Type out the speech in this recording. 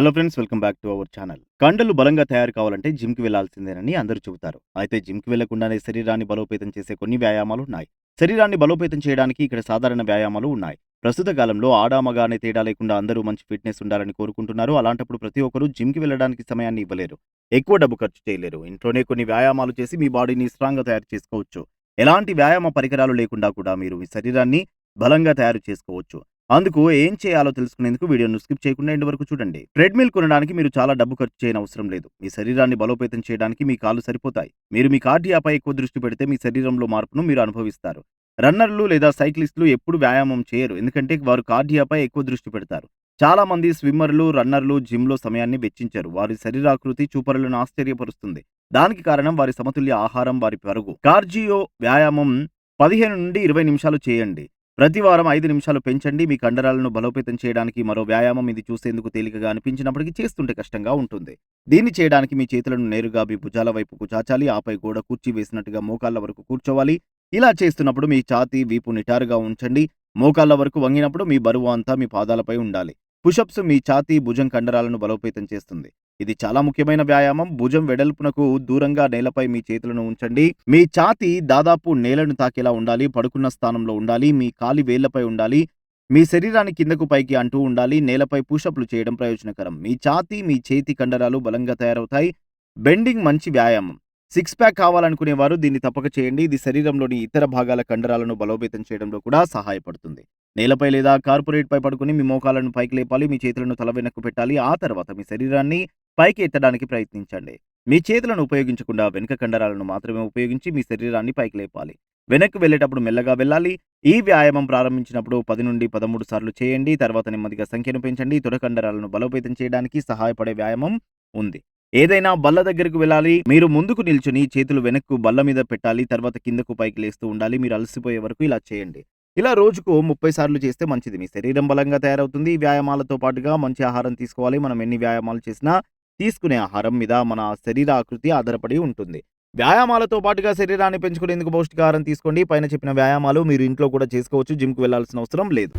Hello friends welcome back to our channel కండలు బలంగా తయారు కావాలంటే జిమ్కి వెళ్ళాల్సిందేనని అందరూ చెబుతారు. అయితే జిమ్కి వెళ్ళకుండానే శరీరాన్ని బలోపేతం చేసే కొన్ని వ్యాయామాలు ఉన్నాయి. శరీరాన్ని బలోపేతం చేయడానికి ఇక్కడ సాధారణ వ్యాయామాలు ఉన్నాయి. ప్రస్తుత కాలంలో ఆడామగానే తేడా లేకుండా అందరూ మంచి ఫిట్నెస్ ఉండాలని కోరుకుంటున్నారు. అలాంటప్పుడు ప్రతి ఒక్కరూ జిమ్కి వెళ్ళడానికి సమయాన్ని ఇవ్వలేరు. ఎక్కువ డబ్బు ఖర్చు చేయలేరు. ఇంట్లోనే కొన్ని వ్యాయామాలు చేసి మీ బాడీని స్ట్రాంగ్గా తయారు చేసుకోవచ్చు. ఎలాంటి వ్యాయామ పరికరాలు లేకుండా కూడా మీరు మీ శరీరాన్ని బలంగా తయారు చేసుకోవచ్చు. అందుకు ఏం చేయాలో తెలుసుకునేందుకు వీడియోను స్కిప్ చేయకుండా ఎండ్ వరకు చూడండి. ట్రెడ్మిల్ కొనడానికి మీరు చాలా డబ్బు ఖర్చు చేయని అవసరం లేదు. మీ శరీరాన్ని బలోపేతం చేయడానికి మీ కాళ్ళు సరిపోతాయి. మీరు మీ కార్డియాపై ఎక్కువ దృష్టి పెడితే మీ శరీరంలో మార్పును మీరు అనుభవిస్తారు. రన్నర్లు లేదా సైక్లిస్టులు ఎప్పుడు వ్యాయామం చేయరు. ఎందుకంటే వారు కార్డియాపై ఎక్కువ దృష్టి పెడతారు. చాలా మంది స్విమ్మర్లు రన్నర్లు జిమ్లో సమయాన్ని వెచ్చించారు. వారి శరీరాకృతి చూపరులను ఆశ్చర్యపరుస్తుంది. దానికి కారణం వారి సమతుల్య ఆహారం వారి పరుగు. కార్జియో వ్యాయామం పదిహేను నుండి ఇరవై నిమిషాలు చేయండి. ప్రతి వారం ఐదు నిమిషాలు పెంచండి. మీ కండరాలను బలోపేతం చేయడానికి మరో వ్యాయామం ఇది చూసేందుకు తేలికగా అనిపించినప్పటికీ చేస్తుంటే కష్టంగా ఉంటుంది. దీన్ని చేయడానికి మీ చేతులను నేరుగా మీ భుజాల వైపుకు చాచాలి. ఆపై గోడ కూర్చి వేసినట్టుగా మోకాళ్ళ వరకు కూర్చోవాలి. ఇలా చేస్తున్నప్పుడు మీ ఛాతీ వీపు నిటారుగా ఉంచండి. మోకాళ్ళ వరకు వంగినప్పుడు మీ బరువు అంతా మీ పాదాలపై ఉండాలి. పుషప్స్ మీ ఛాతీ భుజం కండరాలను బలోపేతం చేస్తుంది. ఇది చాలా ముఖ్యమైన వ్యాయామం. భుజం వెడల్పునకు దూరంగా నేలపై మీ చేతులను ఉంచండి. మీ ఛాతీ దాదాపు నేలను తాకేలా ఉండాలి. పడుకున్న స్థానంలో ఉండాలి. మీ కాలి వేళ్ళపై ఉండాలి. మీ శరీరాన్ని కిందకు పైకి అంటూ ఉండాలి. నేలపై పుషప్లు చేయడం ప్రయోజనకరం. మీ ఛాతీ మీ చేతి కండరాలు బలంగా తయారవుతాయి. బెండింగ్ మంచి వ్యాయామం. సిక్స్ ప్యాక్ కావాలనుకునేవారు దీన్ని తప్పక చేయండి. ఇది శరీరంలోని ఇతర భాగాల కండరాలను బలోపేతం చేయడంలో కూడా సహాయపడుతుంది. నేలపై లేదా కార్పొరేట్ పై పడుకుని మీ మోకాలను పైకి లేపాలి. మీ చేతులను తల వెనక్కు పెట్టాలి. ఆ తర్వాత మీ శరీరాన్ని పైకి ఎత్తడానికి ప్రయత్నించండి. మీ చేతులను ఉపయోగించకుండా వెనుక కండరాలను మాత్రమే ఉపయోగించి మీ శరీరాన్ని పైకి లేపాలి. వెనక్కి వెళ్ళేటప్పుడు మెల్లగా వెళ్ళాలి. ఈ వ్యాయామం ప్రారంభించినప్పుడు పది నుండి పదమూడు సార్లు చేయండి. తర్వాత నెమ్మదిగా సంఖ్యను పెంచండి. తొడ కండరాలను బలోపేతం చేయడానికి సహాయపడే వ్యాయామం ఉంది. ఏదైనా బల్ల దగ్గరకు వెళ్ళాలి. మీరు ముందుకు నిల్చుని చేతులు వెనక్కు బల్ల మీద పెట్టాలి. తర్వాత కిందకు పైకి లేస్తూ ఉండాలి. మీరు అలసిపోయే వరకు ఇలా చేయండి. ఇలా రోజుకు ముప్పై సార్లు చేస్తే మంచిది. మీ శరీరం బలంగా తయారవుతుంది. ఈ వ్యాయామాలతో పాటుగా మంచి ఆహారం తీసుకోవాలి. మనం ఎన్ని వ్యాయామాలు చేసినా తీసుకునే ఆహారం మీద మన శరీర ఆకృతి ఆధారపడి ఉంటుంది. వ్యాయామాలతో పాటుగా శరీరాన్ని పెంచుకునేందుకు పౌష్టికాహారం తీసుకోండి. పైన చెప్పిన వ్యాయామాలు మీరు ఇంట్లో కూడా చేసుకోవచ్చు. జిమ్కి వెళ్ళాల్సిన అవసరం లేదు.